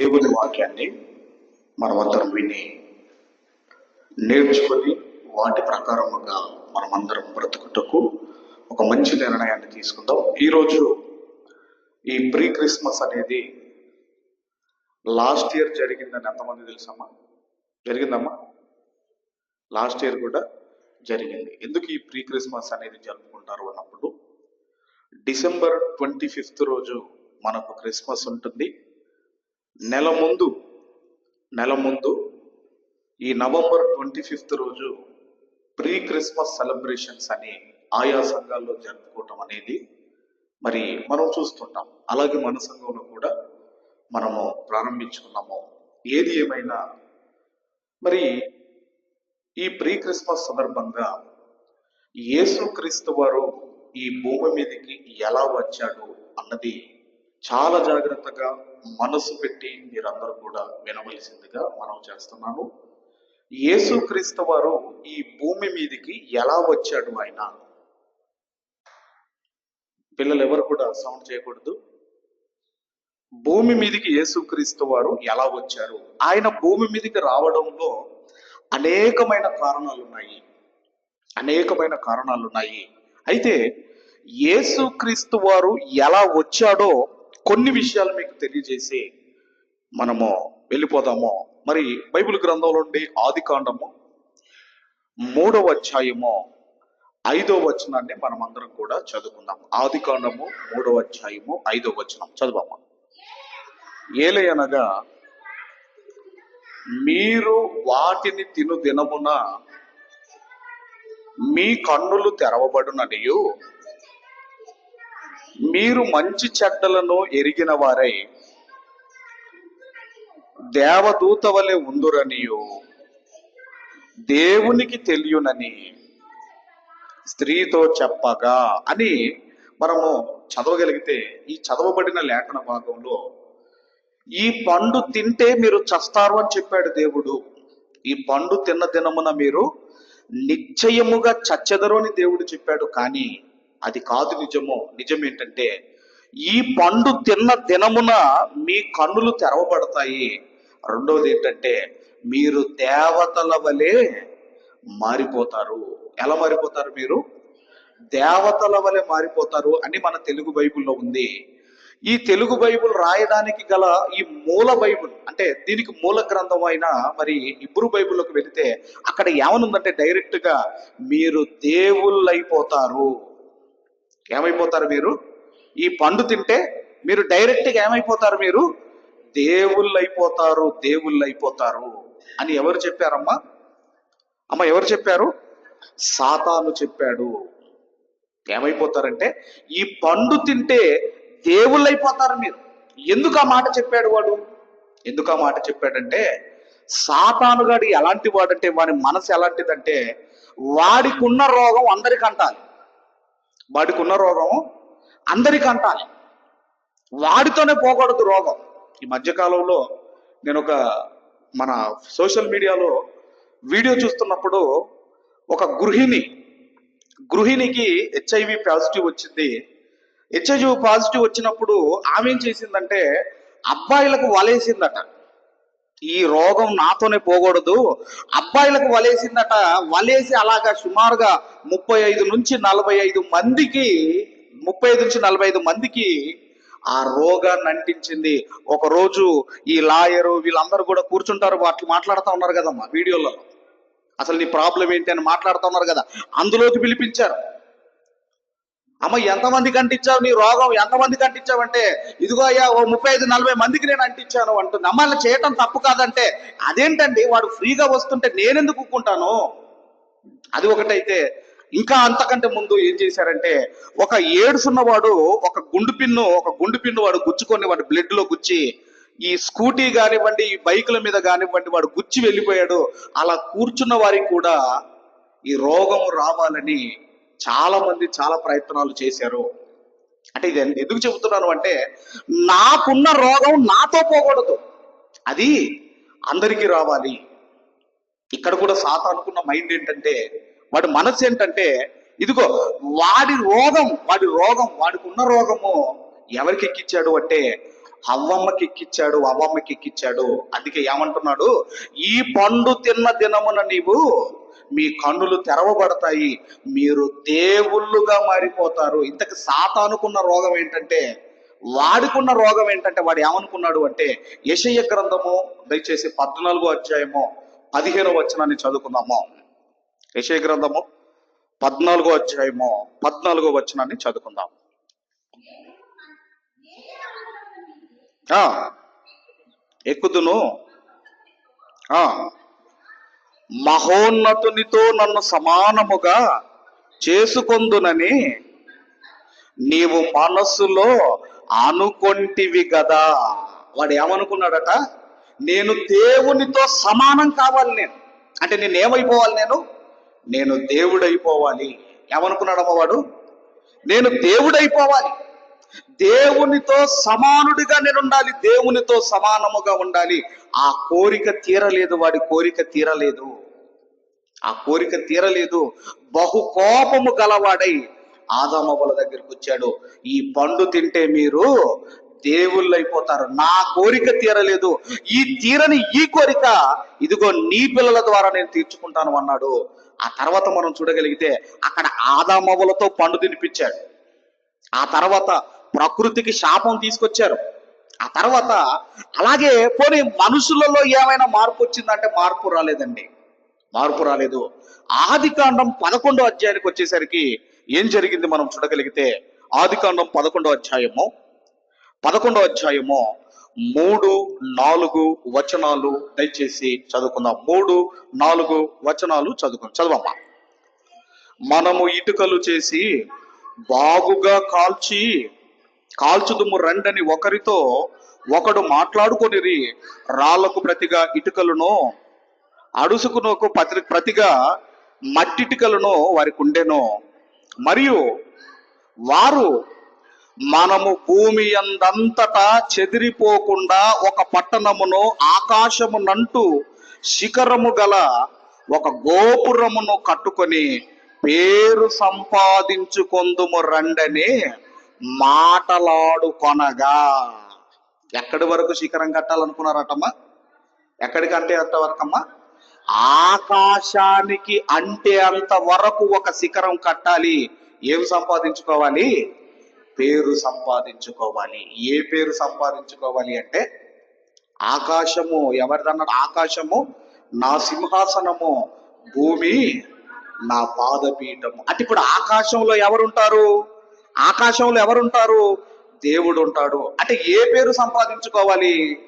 దేవుని వాక్యాన్ని మనమందరం విని నేర్చుకొని వాటి ప్రకారముగా మనమందరం బ్రతుకుటకు ఒక మంచి నిర్ణయాన్ని తీసుకుందాం. ఈరోజు ఈ ప్రీ క్రిస్మస్ అనేది లాస్ట్ ఇయర్ జరిగిందని ఎంతమంది తెలుసమ్మా? జరిగిందమ్మా? లాస్ట్ ఇయర్ కూడా జరిగింది. ఎందుకు ఈ ప్రీ క్రిస్మస్ అనేది జరుపుకుంటారు అన్నప్పుడు డిసెంబర్ ట్వంటీ ఫిఫ్త్ రోజు మనకు క్రిస్మస్ ఉంటుంది. నెల ముందు నెల ముందు ఈ నవంబర్ ట్వంటీ ఫిఫ్త్ రోజు ప్రీ క్రిస్మస్ సెలబ్రేషన్స్ అని ఆయా సంఘాల్లో జరుపుకోవటం అనేది మరి మనం చూస్తుంటాం. అలాగే మన సంఘంలో కూడా మనము ప్రారంభించుకున్నాము. ఏది ఏమైనా మరి ఈ ప్రీ క్రిస్మస్ సందర్భంగా యేసుక్రీస్తు వారు ఈ భూమి మీదకి ఎలా వచ్చాడు అన్నది చాలా జాగ్రత్తగా మనసు పెట్టి మీరందరూ కూడా వినవలసిందిగా మనం చేస్తున్నాను. యేసుక్రీస్తు వారు ఈ భూమి మీదకి ఎలా వచ్చాడు ఆయన? పిల్లలు ఎవరు కూడా సౌండ్ చేయకూడదు. భూమి మీదకి యేసుక్రీస్తు వారు ఎలా వచ్చారు? ఆయన భూమి మీదకి రావడంలో అనేకమైన కారణాలు ఉన్నాయి అనేకమైన కారణాలు ఉన్నాయి అయితే యేసుక్రీస్తు వారు ఎలా వచ్చాడో కొన్ని విషయాలు మీకు తెలియజేసి మనము వెళ్ళిపోదాము. మరి బైబిల్ గ్రంథంలో నుండి ఆది కాండము మూడవ అధ్యాయము ఐదో వచనాన్ని మనం అందరం కూడా చదువుకుందాం. ఆది కాండము మూడవ అధ్యాయము ఐదో వచనం. చదువమ్మా ఏలయనగా మీరు వాటిని తిను దినమున మీ కన్నులు తెరవబడుననియు మీరు మంచి చెడ్డలను ఎరిగిన వారై దేవదూత వలె ఉందురనియు. దేవునికి తెలియనని స్త్రీతో చెప్పగా అని మనము చదవగలిగితే ఈ చదవబడిన లేఖన భాగంలో ఈ పండు తింటే మీరు చస్తారు అని చెప్పాడు దేవుడు. ఈ పండు తిన్న దినమున మీరు నిశ్చయముగా చచ్చెదరు అని దేవుడు చెప్పాడు. కానీ అది కాదు నిజము. నిజం ఏంటంటే ఈ పండు తిన్న దినమున మీ కన్నులు తెరవబడతాయి. రెండవది ఏంటంటే మీరు దేవతల వలె మారిపోతారు. ఎలా మారిపోతారు మీరు? దేవతల వలె మారిపోతారు అని మన తెలుగు బైబిల్లో ఉంది. ఈ తెలుగు బైబిల్ రాయడానికి గల ఈ మూల బైబుల్ అంటే దీనికి మూల గ్రంథం అయిన మరి ఇబ్రు బైబుల్లోకి వెళితే అక్కడ ఏమనుందంటే డైరెక్ట్గా మీరు దేవుళ్ళు అయిపోతారు ఏమైపోతారు మీరు? ఈ పండు తింటే మీరు డైరెక్ట్గా ఏమైపోతారు మీరు? దేవుళ్ళు అయిపోతారు దేవుళ్ళు అయిపోతారు అని ఎవరు చెప్పారమ్మా? అమ్మ ఎవరు చెప్పారు? సాతాను చెప్పాడు. ఏమైపోతారంటే ఈ పండు తింటే దేవుళ్ళు అయిపోతారు మీరు. ఎందుకు ఆ మాట చెప్పాడు వాడు? ఎందుకు ఆ మాట చెప్పాడంటే సాతానుగాడు ఎలాంటి వాడంటే వాడి మనసు ఎలాంటిదంటే వాడికి ఉన్న రోగం అందరికంటాలి వాడికి ఉన్న రోగం అందరికీ అంటాలి. వాడితోనే పోకూడదు రోగం. ఈ మధ్యకాలంలో నేను ఒక మన సోషల్ మీడియాలో వీడియో చూస్తున్నప్పుడు ఒక గృహిణి గృహిణికి హెచ్ఐవి పాజిటివ్ వచ్చింది. హెచ్ఐవి పాజిటివ్ వచ్చినప్పుడు ఆమె ఏం చేసిందంటే అబ్బాయిలకు వలేసిందట. ఈ రోగం నాతోనే పోకూడదు. అబ్బాయిలకు వలేసిందట. వలేసి అలాగా సుమారుగా ముప్పై ఐదు నుంచి నలభై ఐదు మందికి ముప్పై ఐదు నుంచి నలభై ఐదు మందికి ఆ రోగాన్ని అంటించింది. ఒక రోజు ఈ లాయరు వీళ్ళందరూ కూడా కూర్చుంటారు. వాటిని మాట్లాడుతూ ఉన్నారు కదమ్మా వీడియోలలో అసలు నీ ప్రాబ్లం ఏంటి అని మాట్లాడుతూ ఉన్నారు కదా. అందులోకి పిలిపించారు. అమ్మ ఎంతమందికి అంటించావు నీ రోగం? ఎంతమందికి అంటించావంటే ఇదిగో అయ్యా ఓ ముప్పై ఐదు నలభై మందికి నేను అంటించాను అంటుంది అమ్మాయిని చేయటం తప్పు కాదంటే అదేంటండి? వాడు ఫ్రీగా వస్తుంటే నేనెందుకు ఒప్పుకుంటాను అది ఒకటైతే ఇంకా అంతకంటే ముందు ఏం చేశారంటే ఒక ఏడుసున్నవాడు ఒక గుండు పిన్ను ఒక గుండు పిన్ను వాడు గుచ్చుకొని వాడు బ్లడ్లో గుచ్చి ఈ స్కూటీ కానివ్వండి ఈ బైకుల మీద కానివ్వండి వాడు గుచ్చి వెళ్ళిపోయాడు. అలా కూర్చున్న వారికి కూడా ఈ రోగము రావాలని చాలా మంది చాలా ప్రయత్నాలు చేశారు. అంటే ఇది ఎందుకు చెబుతున్నాను అంటే నాకున్న రోగం నాతో పోకూడదు. అది అందరికీ రావాలి. ఇక్కడ కూడా సాత అనుకున్న మైండ్ ఏంటంటే వాడి మనసు ఏంటంటే ఇదిగో వాడి రోగం వాడి రోగం వాడికి ఉన్న రోగము ఎవరికి ఎక్కించాడు అంటే అవ్వమ్మకి ఎక్కిచ్చాడు అవ్వమ్మకి ఎక్కిచ్చాడు అందుకే ఏమంటున్నాడు? ఈ పండు తిన్న దినమున నీవు మీ కన్నులు తెరవబడతాయి మీరు దేవుళ్ళుగా మారిపోతారు. ఇంతకు సాతానుకున్న రోగం ఏంటంటే వాడికున్న రోగం ఏంటంటే వాడు ఏమనుకున్నాడు అంటే యశయ్య గ్రంథము దయచేసి పద్నాలుగో అధ్యాయము పదిహేను వచనాన్ని చదువుకుందాము. యశయ గ్రంథము పద్నాలుగో అధ్యాయము పద్నాలుగో వచనాన్ని చదువుకుందాం. ఎక్కుదును? ఆ, మహోన్నతునితో నన్ను సమానముగా చేసుకొందునని నీవు మనస్సులో అనుకొంటివి కదా వాడు ఏమనుకున్నాడట? నేను దేవునితో సమానం కావాలి నేను. అంటే నేను ఏమైపోవాలి నేను? నేను దేవుడైపోవాలి. ఏమనుకున్నాడమ్మ వాడు? నేను దేవుడైపోవాలి. దేవునితో సమానుడిగా నేను ఉండాలి దేవునితో సమానముగా ఉండాలి. ఆ కోరిక తీరలేదు వాడి కోరిక తీరలేదు. ఆ కోరిక తీరలేదు. బహు కోపము గలవాడై ఆదామవ్వల దగ్గరికి వచ్చాడు. ఈ పండు తింటే మీరు దేవుళ్ళు అయిపోతారు నా కోరిక తీరలేదు. ఈ తీరని ఈ కోరిక ఇదిగో నీ పిల్లల ద్వారా నేను తీర్చుకుంటాను అన్నాడు. ఆ తర్వాత మనం చూడగలిగితే అక్కడ ఆదామవ్వలతో పండు తినిపించాడు. ఆ తర్వాత ప్రకృతికి శాపం తీసుకొచ్చారు. ఆ తర్వాత అలాగే పోనీ మనుషులలో ఏమైనా మార్పు వచ్చిందంటే మార్పు రాలేదండి. మార్పు రాలేదు. ఆది కాండం పదకొండో అధ్యాయానికి వచ్చేసరికి ఏం జరిగింది మనం చూడగలిగితే? ఆది కాండం పదకొండో అధ్యాయము పదకొండో అధ్యాయము మూడు నాలుగు వచనాలు దయచేసి చదువుకుందాం. మూడు నాలుగు వచనాలు చదువుకుందాం. చదవమ్మా. మనము ఇటుకలు చేసి బాగుగా కాల్చి కాల్చుదుము రండని ఒకరితో ఒకడు మాట్లాడుకొనిరి రాళ్ళకు ప్రతిగా ఇటుకలను అడుసుకునకు ప్రతి ప్రతిగా మట్టిటికలను వారికి ఉండెను. మరియు వారు మనము భూమి అందంతటా చెదిరిపోకుండా ఒక పట్టణమును ఆకాశమునంటూ శిఖరము గల ఒక గోపురమును కట్టుకొని పేరు సంపాదించుకొందుము రండని మాటలాడుకొనగా. ఎక్కడి వరకు శిఖరం కట్టాలనుకున్నారటమ్మా? ఎక్కడికి అంటే అంత ఆకాశానికి అంటే అంత వరకు ఒక శిఖరం కట్టాలి. ఏం సంపాదించుకోవాలి? పేరు సంపాదించుకోవాలి. ఏ పేరు సంపాదించుకోవాలి అంటే ఆకాశము. ఎవరిదన్నాడు? ఆకాశము నా సింహాసనము భూమి నా పాదపీఠము. అంటే ఇప్పుడు ఆకాశంలో ఎవరుంటారు? ఆకాశంలో ఎవరుంటారు? దేవుడు ఉంటాడు అంటే ఏ పేరు సంపాదించుకోవాలి?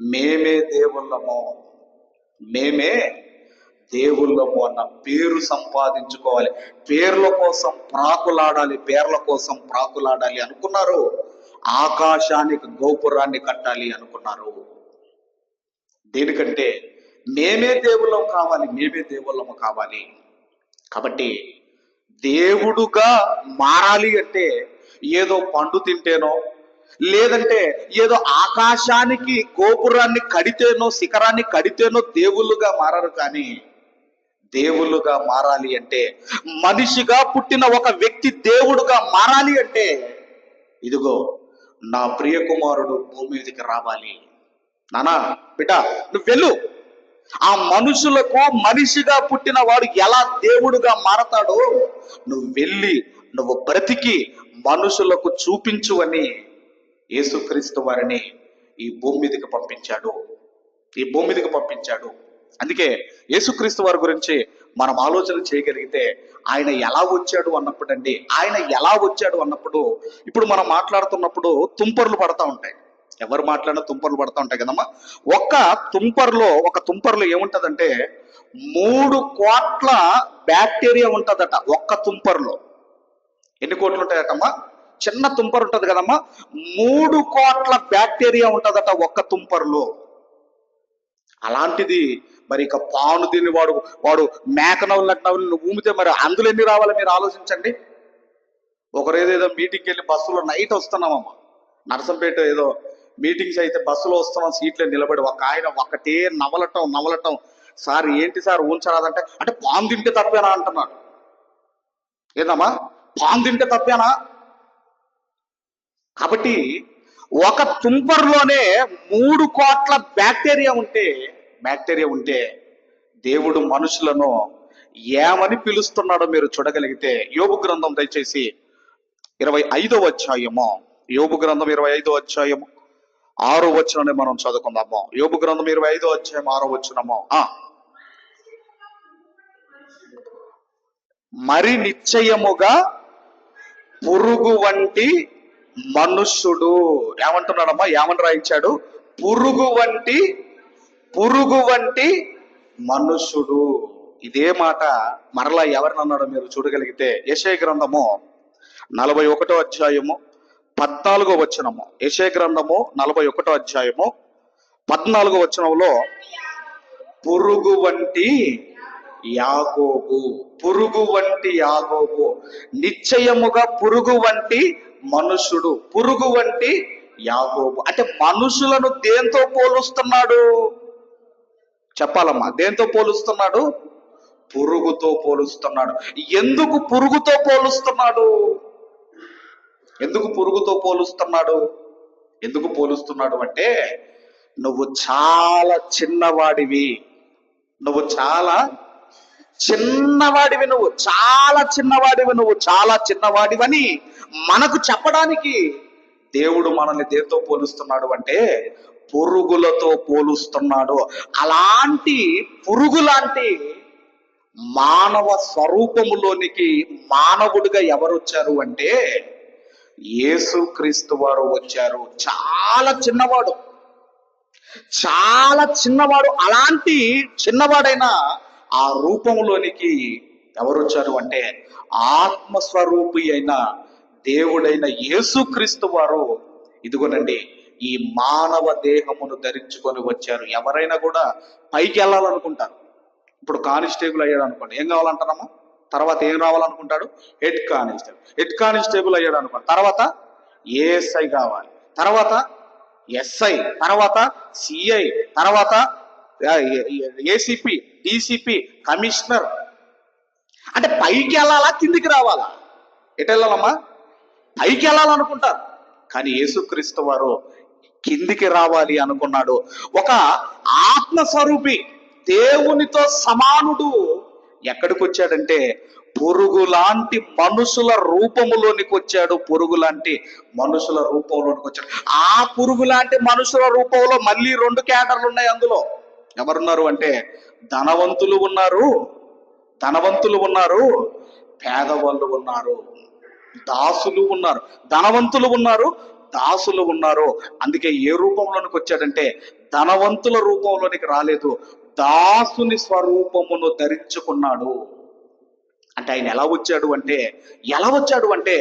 మేమే దేవుళ్ళము. మేమే దేవుళ్ళము అన్న పేరు సంపాదించుకోవాలి. పేర్ల కోసం ప్రాకులాడాలి పేర్ల కోసం ప్రాకులాడాలి అనుకున్నారు. ఆకాశానికి గోపురాన్ని కట్టాలి అనుకున్నారు. దేనికంటే మేమే దేవుళ్ళం కావాలి మేమే దేవుళ్ళము కావాలి. కాబట్టి దేవుడుగా మారాలి అంటే ఏదో పండు తింటేనో లేదంటే ఏదో ఆకాశానికి గోపురాన్ని కడితేనో శిఖరాన్ని కడితేనో దేవుళ్ళుగా మారరు కానీ దేవుళ్ళుగా మారాలి అంటే మనిషిగా పుట్టిన ఒక వ్యక్తి దేవుడుగా మారాలి అంటే ఇదిగో నా ప్రియ కుమారుడు భూమి మీదకి రావాలి. నానా బిడ్డ నువ్వు వెళ్ళు. ఆ మనుషులకు మనిషిగా పుట్టిన వాడు ఎలా దేవుడుగా మారతాడో నువ్వు వెళ్ళి నువ్వు బ్రతికి మనుషులకు చూపించు అని యేసుక్రీస్తు వారిని ఈ భూమి మీదకి పంపించాడు. ఈ భూమి మీదకి పంపించాడు. అందుకే యేసుక్రీస్తు వారి గురించి మనం ఆలోచన చేయగలిగితే ఆయన ఎలా వచ్చాడు అన్నప్పుడు అండి ఆయన ఎలా వచ్చాడు అన్నప్పుడు ఇప్పుడు మనం మాట్లాడుతున్నప్పుడు తుంపర్లు పడతా ఉంటాయి. ఎవరు మాట్లాడినా తుంపర్లు పడతా ఉంటాయి కదమ్మా. ఒక్క తుంపర్లో ఒక తుంపర్లో ఏముంటదంటే మూడు కోట్ల బ్యాక్టీరియా ఉంటదట ఒక్క తుంపర్లో. ఎన్ని కోట్లు ఉంటాయటమ్మా? చిన్న తుంపర్ ఉంటది కదమ్మా. మూడు కోట్ల బ్యాక్టీరియా ఉంటదట ఒక్క తుంపర్లో. అలాంటిది మరి ఇక పాను దీన్ని వాడు వాడు మేక నవ్వులకి నవ్వులు ఊమితే మరి అందులో ఎన్ని రావాలి మీరు ఆలోచించండి. ఒకరేదేదో మీటింగ్కి వెళ్ళి బస్సులో నైట్ వస్తున్నామమ్మా. నరసంపేట ఏదో మీటింగ్స్ అయితే బస్సులో వస్తున్నాం సీట్లో నిలబడి ఒక ఆయన ఒకటే నవలటం నవలటం. సార్ ఏంటి సార్ ఊంచరాదంటే అంటే పాము తింటే తప్పేనా అంటున్నాడు. ఏందమ్మా? పాము తింటే తప్పేనా? కాబట్టి ఒక తుంపర్లోనే మూడు కోట్ల బ్యాక్టీరియా ఉంటే బ్యాక్టీరియా ఉంటే దేవుడు మనుషులను ఏమని పిలుస్తున్నాడో మీరు చూడగలిగితే యోగు గ్రంథం దయచేసి ఇరవై ఐదో అధ్యాయము. యోగు గ్రంథం ఇరవై ఐదో అధ్యాయము. ఆరో వచనాన్ని మనం చదువుకుందాము. యోగు గ్రంథం ఇరవై ఐదో అధ్యాయం ఆరో వచనము. ఆ. మరి నిశ్చయముగా పురుగు వంటి మనుష్యుడు ఏమంటున్నాడమ్మా? ఏమని రాయించాడు? పురుగు వంటి పురుగు వంటి మనుష్యుడు ఇదే మాట మరలా ఎవరిని అన్నాడో మీరు చూడగలిగితే. యశయ గ్రంథము నలభై ఒకటో అధ్యాయము పద్నాలుగో వచనము. యశే గ్రంథము నలభై ఒకటో అధ్యాయము. పద్నాలుగో వచనంలో పురుగు వంటి యాగోబు పురుగు వంటి యాగోబు నిశ్చయముగా పురుగు వంటి మనుషుడు పురుగు వంటి యాగోబు. అంటే మనుషులను దేంతో పోలుస్తున్నాడు? చెప్పాలమ్మా దేంతో పోలుస్తున్నాడు? పురుగుతో పోలుస్తున్నాడు. ఎందుకు పురుగుతో పోలుస్తున్నాడు? ఎందుకు పురుగుతో పోలుస్తున్నాడు? ఎందుకు పోలుస్తున్నాడు అంటే నువ్వు చాలా చిన్నవాడివి. నువ్వు చాలా చిన్నవాడివి నువ్వు చాలా చిన్నవాడివి నువ్వు చాలా చిన్నవాడివని మనకు చెప్పడానికి దేవుడు మనల్ని దేంతో పోలుస్తున్నాడు అంటే పురుగులతో పోలుస్తున్నాడు. అలాంటి పురుగు లాంటి మానవ స్వరూపములోనికి మానవుడిగా ఎవరు వచ్చారు అంటే యేసుక్రీస్తు వారు వచ్చారు. చాలా చిన్నవాడు. చాలా చిన్నవాడు. అలాంటి చిన్నవాడైన ఆ రూపంలోనికి ఎవరు వచ్చారు అంటే ఆత్మస్వరూపి అయిన దేవుడైన యేసుక్రీస్తు వారు. ఇదిగోనండి ఈ మానవ దేహమును ధరించుకొని వచ్చారు. ఎవరైనా కూడా పైకి వెళ్ళాలనుకుంటారు. ఇప్పుడు కానిస్టేబుల్ అయ్యాడు అనుకోండి ఏం కావాలంటారమ్మా? తర్వాత ఏం రావాలనుకుంటాడు? హెడ్ కానిస్టేబుల్ హెడ్ కానిస్టేబుల్ అయ్యాడు అనుకోండి. తర్వాత ఏఎస్ఐ కావాలి. తర్వాత ఎస్ఐ. తర్వాత సిఐ. తర్వాత ఏసీపీ డిసిపి కమిషనర్. అంటే పైకి వెళ్ళాలా కిందికి రావాలా? ఎటు వెళ్ళాలమ్మా? పైకి వెళ్ళాలనుకుంటారు. కానీ యేసుక్రీస్తు వారు కిందికి రావాలి అనుకున్నాడు. ఒక ఆత్మస్వరూపి దేవునితో సమానుడు. ఎక్కడికి వచ్చాడంటే పురుగు లాంటి మనుషుల రూపములోనికి వచ్చాడు పురుగు లాంటి మనుషుల రూపంలోనికి వచ్చాడు ఆ పురుగు లాంటి మనుషుల రూపంలో మళ్ళీ రెండు క్యాటర్లు ఉన్నాయి అందులో. ఎవరున్నారు అంటే ధనవంతులు ఉన్నారు ధనవంతులు ఉన్నారు పేదవాళ్ళు ఉన్నారు దాసులు ఉన్నారు. ధనవంతులు ఉన్నారు దాసులు ఉన్నారు. అందుకే ఏ రూపంలోనికి వచ్చాడంటే ధనవంతుల రూపంలోనికి రాలేదు. దాసుని స్వరూపమును ధరించుకున్నాడు. అంటే ఆయన ఎలా వచ్చాడు అంటే ఎలా వచ్చాడు అంటే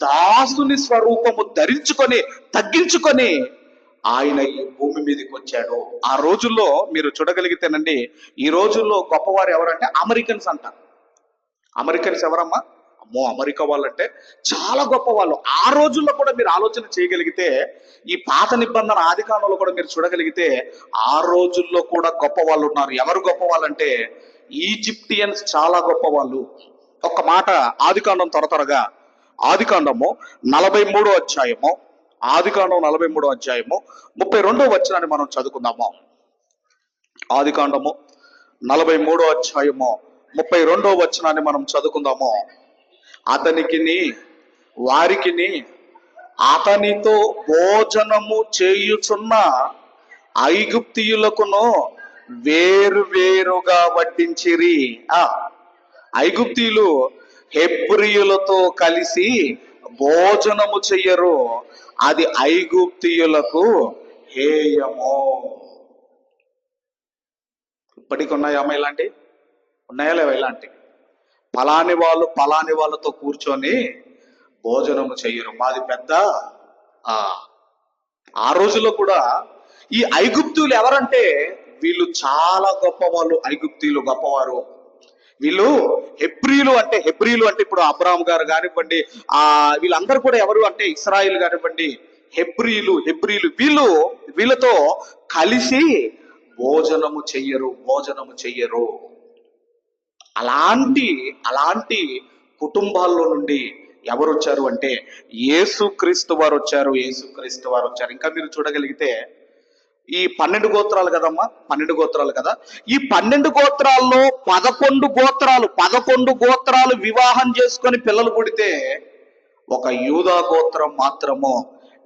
దాసుని స్వరూపము ధరించుకొని తగ్గించుకొని ఆయన ఈ భూమి మీదకి వచ్చాడు. ఆ రోజుల్లో మీరు చూడగలిగితేనండి ఈ రోజుల్లో గొప్పవారు ఎవరంటే అమెరికన్స్ అంటారు అమెరికన్స్ ఎవరమ్మా? అమ్మో అమెరికా వాళ్ళంటే చాలా గొప్ప వాళ్ళు ఆ రోజుల్లో కూడా మీరు ఆలోచన చేయగలిగితే ఈ పాత నిబంధన ఆది కాలంలో కూడా మీరు చూడగలిగితే ఆ రోజుల్లో కూడా గొప్ప వాళ్ళు ఉన్నారు. ఎవరు గొప్ప వాళ్ళంటే ఈజిప్టియన్స్ చాలా గొప్ప వాళ్ళు ఒక్క మాట ఆదికాండం త్వర త్వరగా. ఆదికాండము నలభై మూడో అధ్యాయము. ఆదికాండం నలభై మూడో అధ్యాయము. ముప్పై రెండో వచనాన్ని మనం చదువుకుందాము. ఆదికాండము నలభై మూడో అధ్యాయము. ముప్పై రెండో వచనాన్ని మనం చదువుకుందాము. అతనికిని వారికిని అతనితో భోజనము చేయుచున్న ఐగుప్తియులకును వేరు వేరుగా వడ్డించిరి. ఆ ఐగుప్తీయులు హెబ్రియులతో కలిసి భోజనము చెయ్యరు. అది ఐగుప్తియులకు హేయము. ఇప్పటికి ఉన్నాయమ్మా ఇలాంటి? ఉన్నాయా లేవా ఇలాంటివి పలాని వాళ్ళు పలాని వాళ్ళతో కూర్చొని భోజనము చెయ్యరు మాది పెద్ద ఆ రోజుల్లో కూడా ఈ ఐగుప్తులు ఎవరంటే వీళ్ళు చాలా గొప్పవాళ్ళు ఐగుప్తీయులు గొప్పవారు. వీళ్ళు హెబ్రీలు అంటే హెబ్రీలు అంటే ఇప్పుడు అబ్రాహం గారు కానివ్వండి ఆ వీళ్ళందరూ కూడా ఎవరు అంటే ఇస్రాయిల్ కానివ్వండి హెబ్రీలు హెబ్రీలు వీళ్ళు వీళ్ళతో కలిసి భోజనము చెయ్యరు భోజనము చెయ్యరు. అలాంటి అలాంటి కుటుంబాల్లో నుండి ఎవరు వచ్చారు అంటే యేసుక్రీస్తు వారు వచ్చారు యేసుక్రీస్తు వారు వచ్చారు ఇంకా మీరు చూడగలిగితే ఈ పన్నెండు గోత్రాలు కదమ్మా? పన్నెండు గోత్రాలు కదా? ఈ పన్నెండు గోత్రాల్లో పదకొండు గోత్రాలు పదకొండు గోత్రాలు వివాహం చేసుకొని పిల్లలు పుడితే ఒక యూదా గోత్రం మాత్రము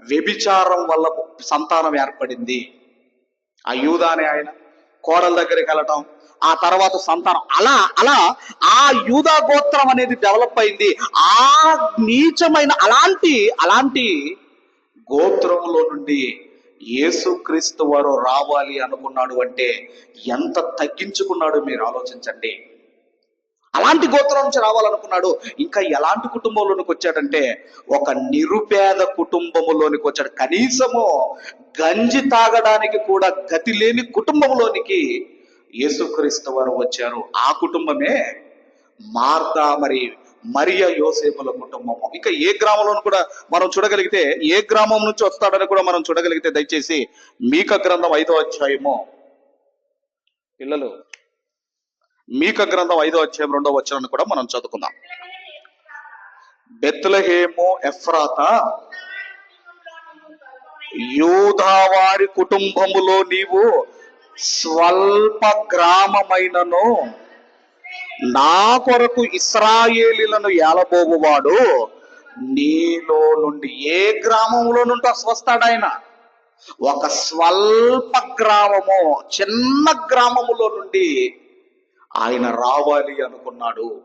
వ్యభిచారం వల్ల సంతానం ఏర్పడింది. ఆ యూదా అనే ఆయన. కోడల దగ్గరికి వెళ్ళటం ఆ తర్వాత సంతానం. అలా అలా ఆ యూదా గోత్రం అనేది డెవలప్ అయింది. ఆ నీచమైన అలాంటి అలాంటి గోత్రంలో నుండి యేసుక్రీస్తు వారు రావాలి అనుకున్నాడు అంటే ఎంత తగ్గించుకున్నాడో మీరు ఆలోచించండి. అలాంటి గోత్రం నుంచి రావాలనుకున్నాడు. ఇంకా ఎలాంటి కుటుంబంలోనికి వచ్చాడంటే ఒక నిరుపేద కుటుంబంలోనికి వచ్చాడు. కనీసము గంజి తాగడానికి కూడా గతి లేని కుటుంబంలోనికి యేసుక్రీస్తు వారు వచ్చారు. ఆ కుటుంబమే మార్తా మరి మరియ యోసేపుల కుటుంబము. ఇంకా ఏ గ్రామంలో కూడా మనం చూడగలిగితే ఏ గ్రామం నుంచి వస్తాడని కూడా మనం చూడగలిగితే దయచేసి మీక గ్రంథం ఐదో అధ్యాయము. పిల్లలు మీక గ్రంథం ఐదో అధ్యాయం రెండో వచ్చారని కూడా మనం చదువుకుందాం. బెత్లహేము ఎఫ్రాత యూదావారి కుటుంబములో నీవు స్వల్ప గ్రామమైనను నా కొరకు ఇస్రాయేలీలను ఏలబోగువాడు నీలో నుండి ఏ గ్రామంలో నుండి వస్తాడాయన ఒక స్వల్ప గ్రామము చిన్న గ్రామములో నుండి ఆయన రావాలి అనుకున్నాడు.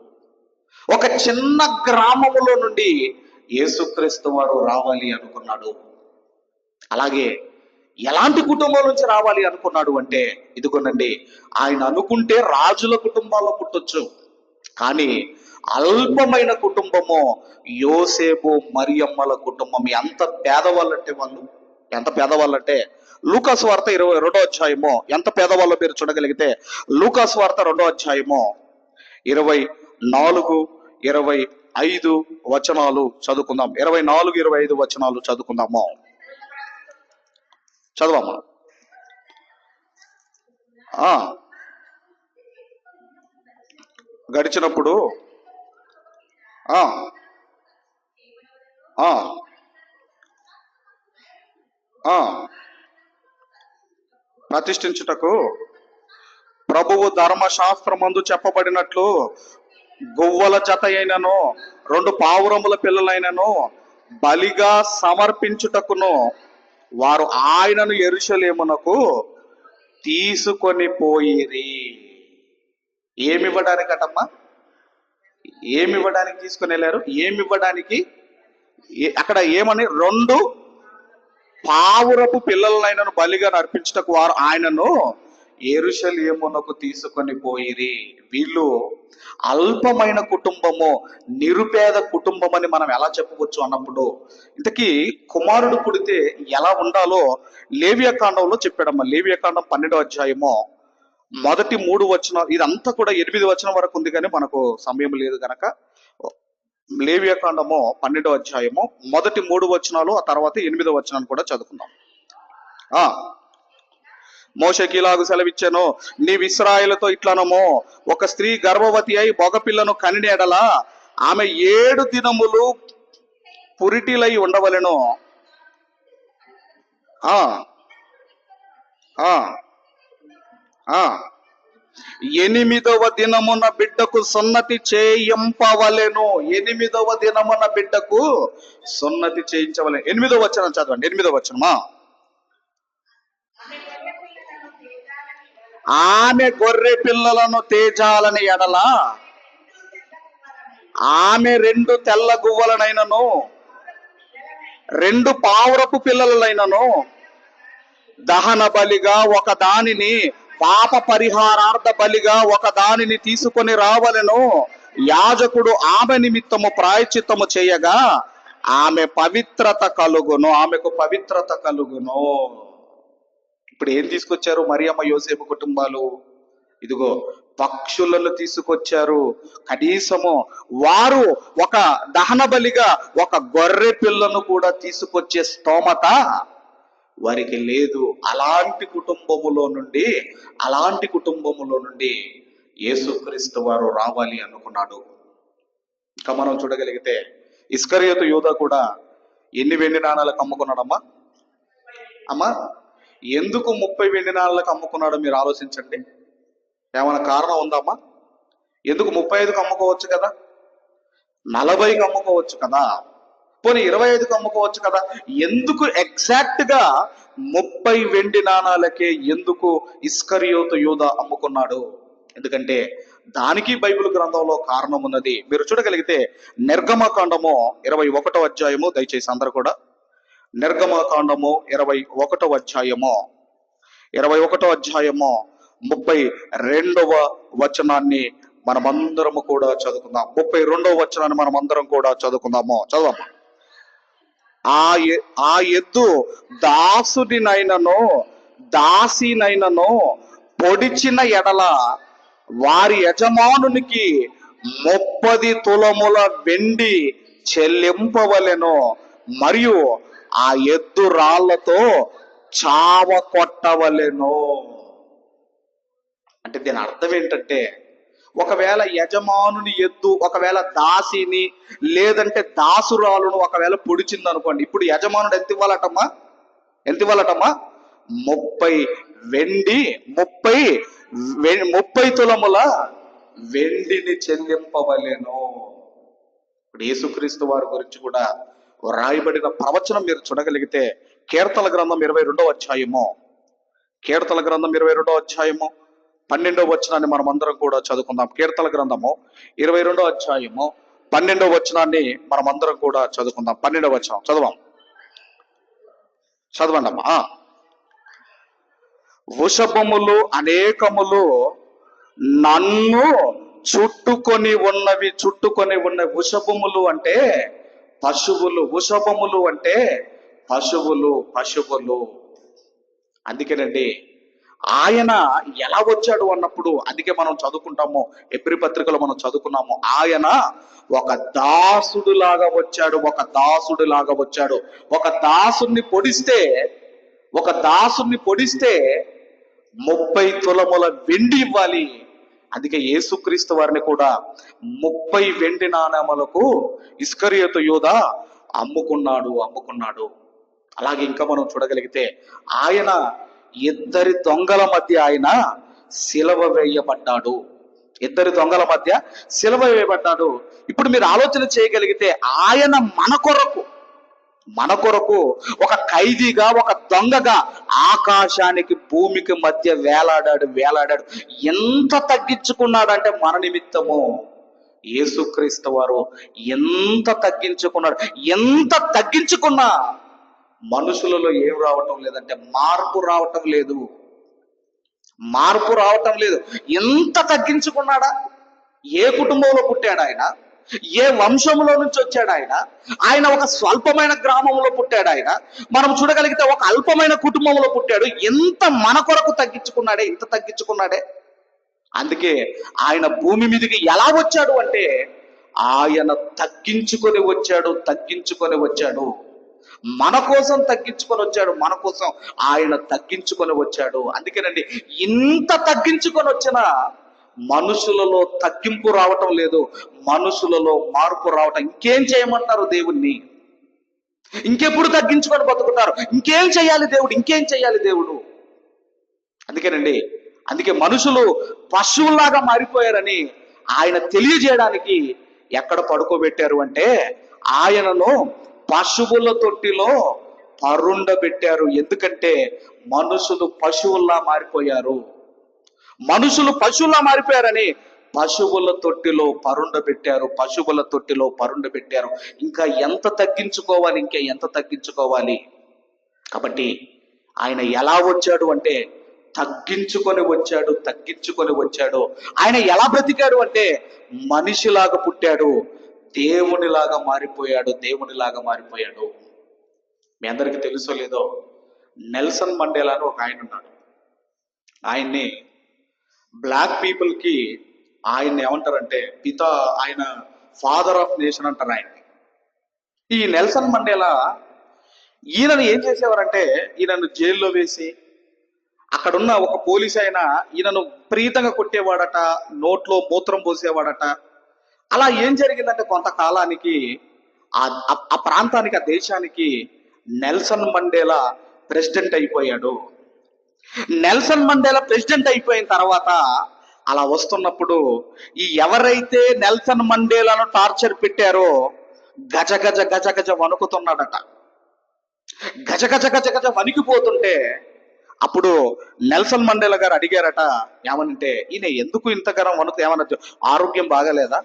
ఒక చిన్న గ్రామములో నుండి యేసుక్రీస్తు వారు రావాలి అనుకున్నాడు. అలాగే ఎలాంటి కుటుంబం నుంచి రావాలి అనుకున్నాడు అంటే ఇదిగోనండి ఆయన అనుకుంటే రాజుల కుటుంబాల్లో పుట్టొచ్చు. కానీ అల్పమైన కుటుంబము యోసేపు మరియమ్మల కుటుంబం ఎంత పేదవాళ్ళంటే వాళ్ళు ఎంత పేదవాళ్ళంటే లూకాస్ వార్త ఇరవై రెండో అధ్యాయము ఎంత పేదవాళ్ళ మీరు చూడగలిగితే లూకాస్ వార్త రెండో అధ్యాయము ఇరవై నాలుగు ఇరవై ఐదు వచనాలు చదువుకుందాం. ఇరవై నాలుగు ఇరవై ఐదు వచనాలు చదువుకుందాము. చదవమ్మా ఆ. గడిచినప్పుడు ఆ. ఆ. ప్రతిష్ఠించుటకు ప్రభువు ధర్మశాస్త్రమందు చెప్పబడినట్లు గువ్వల జత అయినను రెండు పావురముల పిల్లలైనను బలిగా సమర్పించుటకును వారు ఆయనను ఎరుషలేమునకు తీసుకొని పోయిరి. ఏమి ఇవ్వడానికి తీసుకుని వెళ్ళారు? ఏమివ్వడానికి? ఏ- అక్కడ ఏమని? రెండు పావురపు పిల్లలైనను బలిగా నడిపించటకు వారు ఆయనను ఏరుషలేమునకు తీసుకొని పోయిరి. వీళ్ళు అల్పమైన కుటుంబము నిరుపేద కుటుంబం అని మనం ఎలా చెప్పుకోవచ్చు అన్నప్పుడు ఇంతకీ కుమారుడు పుడితే ఎలా ఉండాలో లేవియకాండంలో చెప్పాడమ్మ. లేవియకాండం పన్నెండో అధ్యాయము మొదటి మూడు వచన ఇదంతా కూడా ఎనిమిది వచనం వరకు ఉంది కానీ మనకు సమయం లేదు కనుక లేవ్యకాండము పన్నెండో అధ్యాయము మొదటి మూడు వచనాలు ఆ తర్వాత ఎనిమిదో వచనాన్ని కూడా చదువుకుందాం. మోషకి ఇలాగు సెలవిచ్చాను. నీ విశ్రాయిలతో ఇట్లనము. ఒక స్త్రీ గర్భవతి అయి మగపిల్లను కనినేడలా ఆమె ఏడు దినములు పురిటిలై ఉండవలెను. ఆ ఆ ఆ. ఎనిమిదవ దినమున బిడ్డకు సున్నతి చేయింపవలెను. ఎనిమిదవ దినమున బిడ్డకు సున్నతి చేయించవలెను ఎనిమిదవ వచ్చిన చదవండి ఎనిమిదవ వచ్చినమా ఆమె గొర్రె పిల్లలను తేజాలని ఎడల ఆమె రెండు తెల్ల గువ్వలనైనను రెండు పావురపు పిల్లలనైనను దహన బలిగా ఒక దానిని పాప పరిహారార్థ బలిగా ఒక దానిని తీసుకొని రావలెను. యాజకుడు ఆమె నిమిత్తము ప్రాయచిత్తము చేయగా ఆమె పవిత్రత కలుగును ఆమెకు పవిత్రత కలుగును. ఇప్పుడు ఏం తీసుకొచ్చారు? మరియమ్మ యోసేపు కుటుంబాలు. ఇదిగో పక్షులను తీసుకొచ్చారు. కనీసము వారు ఒక దహన బలిగా ఒక గొర్రె పిల్లను కూడా తీసుకొచ్చే స్తోమత వారికి లేదు. అలాంటి కుటుంబములో నుండి అలాంటి కుటుంబములో నుండి యేసుక్రీస్తు వారు రావాలి అనుకున్నాడు. ఇంకా మనం చూడగలిగితే ఇస్కరియత యోధ కూడా ఎన్ని వెండి నాణాలకు అమ్ముకున్నాడమ్మా అమ్మా ఎందుకు ముప్పై వెండి నాణాలకు అమ్ముకున్నాడో మీరు ఆలోచించండి. ఏమైనా కారణం ఉందమ్మా? ఎందుకు ముప్పై ఐదుకు అమ్ముకోవచ్చు కదా? నలభైకి అమ్ముకోవచ్చు కదా? పోనీ ఇరవై ఐదుకు అమ్ముకోవచ్చు కదా? ఎందుకు ఎగ్జాక్ట్గా ముప్పై వెండి నాణాలకే ఎందుకు ఇస్కరియోత యూద అమ్ముకున్నాడు? ఎందుకంటే దానికి బైబిల్ గ్రంథంలో కారణం ఉన్నది. మీరు చూడగలిగితే నిర్గమకాండము ఇరవై ఒకటో అధ్యాయము దయచేసి అందరు కూడా నిర్గమకాండము ఇరవై ఒకటో అధ్యాయము. ఇరవై ఒకటో అధ్యాయము ముప్పై రెండవ వచనాన్ని మనమందరము కూడా చదువుకుందాం. ముప్పై రెండవ వచనాన్ని మనం అందరం కూడా చదువుకుందాము. చదువు ఆ ఆ ఎద్దు దాసుడినైనను దాసినైనను పొడిచిన ఎడల వారి యజమానునికి ముప్పది తులముల వెండి చెల్లింపవలెను. మరియు ఆ ఎద్దు రాళ్ళతో చావ కొట్టవలెను. అంటే దీని అర్థం ఏంటంటే ఒకవేళ యజమానుని ఎద్దు ఒకవేళ దాసిని లేదంటే దాసురాలును ఒకవేళ పొడిచింది అనుకోండి ఇప్పుడు యజమానుడు ఎంత ఇవ్వాలటమ్మా? ఎంత ఇవ్వాలటమ్మా? ముప్పై వెండి ముప్పై ముప్పై తులముల వెండిని చెల్లింపవలేను. ఇప్పుడు యేసుక్రీస్తు వారి గురించి కూడా రాయబడిన ప్రవచనం మీరు చూడగలిగితే కీర్తల గ్రంథం ఇరవై రెండవ అధ్యాయము. కీర్తల గ్రంథం ఇరవై రెండవ అధ్యాయము. పన్నెండవ వచనాన్ని మనం అందరం కూడా చదువుకుందాం. కీర్తల గ్రంథము ఇరవై రెండవ అధ్యాయము. పన్నెండవ వచనాన్ని మనం అందరం కూడా చదువుకుందాం. పన్నెండవ వచనం. చదవం. చదవండి అమ్మా వృషభములు అనేకములు నన్ను చుట్టుకొని ఉన్నవి చుట్టుకొని ఉన్న వృషభములు అంటే పశువులు వృషభములు అంటే పశువులు పశువులు. అందుకేనండి ఆయన ఎలా వచ్చాడు అన్నప్పుడు అందుకే మనం చదువుకుంటాము ఎప్రి పత్రికలో మనం చదువుకున్నాము. ఆయన ఒక దాసుడు లాగా వచ్చాడు ఒక దాసుడు లాగా వచ్చాడు. ఒక దాసుని పొడిస్తే ఒక దాసుని పొడిస్తే ముప్పై తులముల వెండి ఇవ్వాలి. అందుకే యేసుక్రీస్తు వారిని కూడా ముప్పై వెండి నాణ్యములకు ఇస్కరియత యోధ అమ్ముకున్నాడు అమ్ముకున్నాడు. అలాగే ఇంకా మనం చూడగలిగితే ఆయన ఇద్దరి దొంగల మధ్య ఆయన సిలవ వేయబడ్డాడు. ఇద్దరి దొంగల మధ్య సిలవ వేయబడ్డాడు. ఇప్పుడు మీరు ఆలోచన చేయగలిగితే ఆయన మన కొరకు మన కొరకు ఒక ఖైదీగా ఒక దొంగగా ఆకాశానికి భూమికి మధ్య వేలాడాడు వేలాడాడు. ఎంత తగ్గించుకున్నాడంటే మన నిమిత్తము యేసుక్రీస్తు వారు ఎంత తగ్గించుకున్నాడు. ఎంత తగ్గించుకున్నా మనుషులలో ఏం రావటం లేదంటే మార్పు రావటం లేదు. మార్పు రావటం లేదు. ఎంత తగ్గించుకున్నాడా? ఏ కుటుంబంలో పుట్టాడు ఆయన? ఏ వంశంలో నుంచి వచ్చాడు ఆయన? ఆయన ఒక స్వల్పమైన గ్రామంలో పుట్టాడు ఆయన. మనం చూడగలిగితే ఒక అల్పమైన కుటుంబంలో పుట్టాడు. ఎంత మన కొరకు తగ్గించుకున్నాడే ఇంత తగ్గించుకున్నాడే? అందుకే ఆయన భూమి మీదకి ఎలా వచ్చాడు అంటే ఆయన తగ్గించుకొని వచ్చాడు తగ్గించుకొని వచ్చాడు. మన కోసం తగ్గించుకొని వచ్చాడు మన కోసం ఆయన తగ్గించుకొని వచ్చాడు. అందుకేనండి ఇంత తగ్గించుకొని వచ్చిన మనుషులలో తగ్గింపు రావటం లేదు మనుషులలో మార్పు రావటం. ఇంకేం చేయమంటారు దేవుణ్ణి? ఇంకెప్పుడు తగ్గించుకొని బతుకుతారు? ఇంకేం చేయాలి దేవుడు? ఇంకేం చేయాలి దేవుడు? అందుకేనండి అందుకే మనుషులు పశువుల్లాగా మారిపోయారని ఆయన తెలియజేయడానికి ఎక్కడ పడుకోబెట్టారు అంటే ఆయనను పశువుల తొట్టిలో పరుండబెట్టారు. ఎందుకంటే మనుషులు పశువుల్లా మారిపోయారు. మనుషులు పశువులా మారిపోయారని పశువుల తొట్టిలో పరుండ పెట్టారు పశువుల తొట్టిలో పరుండ పెట్టారు. ఇంకా ఎంత తగ్గించుకోవాలి ఇంకా ఎంత తగ్గించుకోవాలి? కాబట్టి ఆయన ఎలా వచ్చాడు అంటే తగ్గించుకొని వచ్చాడు తగ్గించుకొని వచ్చాడు. ఆయన ఎలా బ్రతికాడు అంటే మనిషిలాగా పుట్టాడు దేవునిలాగా మారిపోయాడు దేవునిలాగా మారిపోయాడు. మీ అందరికీ తెలుసో లేదో నెల్సన్ మండేలా అని ఒక ఆయన ఉన్నాడు. ఆయన్ని బ్లాక్ పీపుల్కి ఆయన్ని ఏమంటారంటే పిత ఆయన ఫాదర్ ఆఫ్ నేషన్ అంటారు ఆయన ఈ నెల్సన్ మండేలా ఈయనను ఏం చేసేవారంటే ఈయనను జైల్లో వేసి అక్కడున్న ఒక పోలీస్ ఆయన ఈయనను ప్రీతంగా కొట్టేవాడట నోట్లో మూత్రం పోసేవాడట. అలా ఏం జరిగిందంటే కొంతకాలానికి ఆ ప్రాంతానికి ఆ దేశానికి నెల్సన్ మండేలా ప్రెసిడెంట్ అయిపోయాడు. నెల్సన్ మండేలా ప్రెసిడెంట్ అయిపోయిన తర్వాత అలా వస్తున్నప్పుడు ఈ ఎవరైతే నెల్సన్ మండేలాను టార్చర్ పెట్టారో గజ గజ గజ గజ వణుకుతున్నాడట. గజ గజ గజ గజ వణికిపోతుంటే అప్పుడు నెల్సన్ మండేలా గారు అడిగారట ఏమనంటే ఈయన ఎందుకు ఇంతకరం వణుకు ఏమన్నా ఆరోగ్యం బాగాలేదా?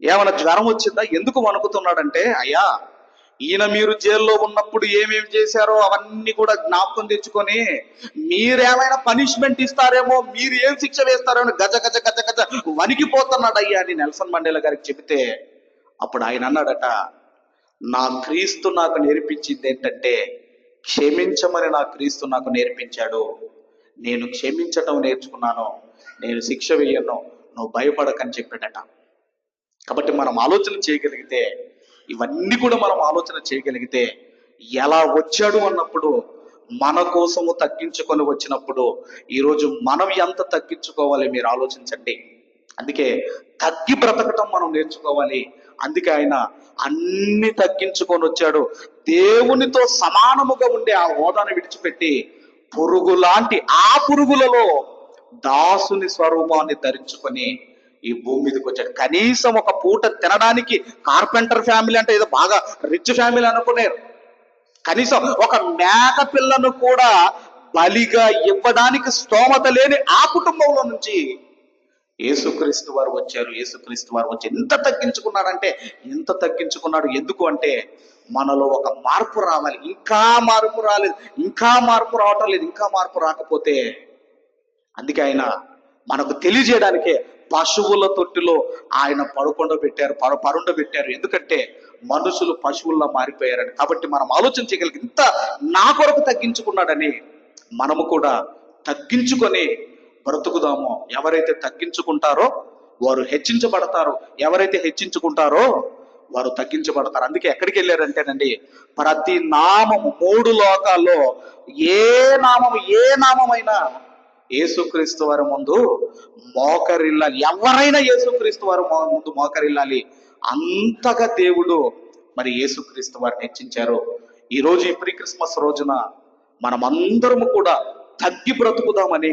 ఏమైనా జ్వరం వచ్చిందా? ఎందుకు వణుకుతున్నాడంటే అయ్యా ఈయన మీరు జైల్లో ఉన్నప్పుడు ఏమేమి చేశారో అవన్నీ కూడా జ్ఞాపకం తెచ్చుకొని మీరేమైనా పనిష్మెంట్ ఇస్తారేమో మీరు ఏం శిక్ష వేస్తారో అని గజ గజ గజ గజ వణికిపోతున్నాడయ్యా అని నెల్సన్ మండేలా గారికి చెబితే అప్పుడు ఆయన అన్నాడట నా క్రీస్తు నాకు నేర్పించింది ఏంటంటే క్షమించమని నా క్రీస్తు నాకు నేర్పించాడు. నేను క్షమించటం నేర్చుకున్నాను నేను శిక్ష వేయను నువ్వు భయపడకని చెప్పాడట. కాబట్టి మనం ఆలోచన చేయగలిగితే ఇవన్నీ కూడా మనం ఆలోచన చేయగలిగితే ఎలా వచ్చాడు అన్నప్పుడు మన కోసము తగ్గించుకొని వచ్చినప్పుడు ఈరోజు మనం ఎంత తగ్గించుకోవాలి మీరు ఆలోచించండి. అందుకే తగ్గి బ్రతకటం మనం నేర్చుకోవాలి. అందుకే ఆయన అన్ని తగ్గించుకొని వచ్చాడు. దేవునితో సమానముగా ఉండే ఆ హోదాను విడిచిపెట్టి పురుగు లాంటి ఆ పురుగులలో దాసుని స్వరూపాన్ని ధరించుకొని ఈ భూమి మీదకి వచ్చాడు. కనీసం ఒక పూట తినడానికి కార్పెంటర్ ఫ్యామిలీ అంటే ఏదో బాగా రిచ్ ఫ్యామిలీ అనుకున్నారు. కనీసం ఒక మేక పిల్లను కూడా బలిగా ఇవ్వడానికి స్తోమత లేని ఆ కుటుంబంలో నుంచి యేసుక్రీస్తు వారు వచ్చారు. యేసుక్రీస్తు వారు వచ్చి ఎంత తగ్గించుకున్నాడంటే ఎంత తగ్గించుకున్నాడు? ఎందుకు అంటే మనలో ఒక మార్పు రావాలి. ఇంకా మార్పు రాలేదు. ఇంకా మార్పు రావటం లేదు. ఇంకా మార్పు రాకపోతే అందుకే ఆయన మనకు తెలియజేయడానికే పశువుల తొట్టిలో ఆయన పడుకొండ పెట్టారు పరు పరుండ పెట్టారు. ఎందుకంటే మనుషులు పశువుల్లా మారిపోయారని. కాబట్టి మనం ఆలోచన చేయగలిగి ఇంత నా కొరకు తగ్గించుకున్నాడని మనము కూడా తగ్గించుకొని బ్రతుకుదాము. ఎవరైతే తగ్గించుకుంటారో వారు హెచ్చించబడతారు. ఎవరైతే హెచ్చించుకుంటారో వారు తగ్గించబడతారు. అందుకే ఎక్కడికి వెళ్ళారంటేనండి ప్రతి నామము మూడు లోకాల్లో ఏ నామము ఏ నామమైనా యేసుక్రీస్తు వారి ముందు మోకరిల్లాలి ఎవరైనా యేసుక్రీస్తు వారి ముందు మోకరిల్లాలి. అంతగా దేవుడు మరి యేసుక్రీస్తు వారిని హెచ్చించారు. ఈరోజు రోజు ఈ ప్రీ క్రిస్మస్ రోజున మనమందరము కూడా తగ్గి బ్రతుకుదామని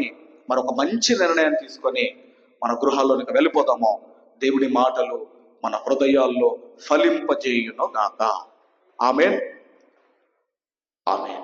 మరొక మంచి నిర్ణయం తీసుకొని మన గృహాల్లోనికి వెళ్ళిపోదాము. దేవుడి మాటలు మన హృదయాల్లో ఫలింపజేయును గాక ఆమె ఆమె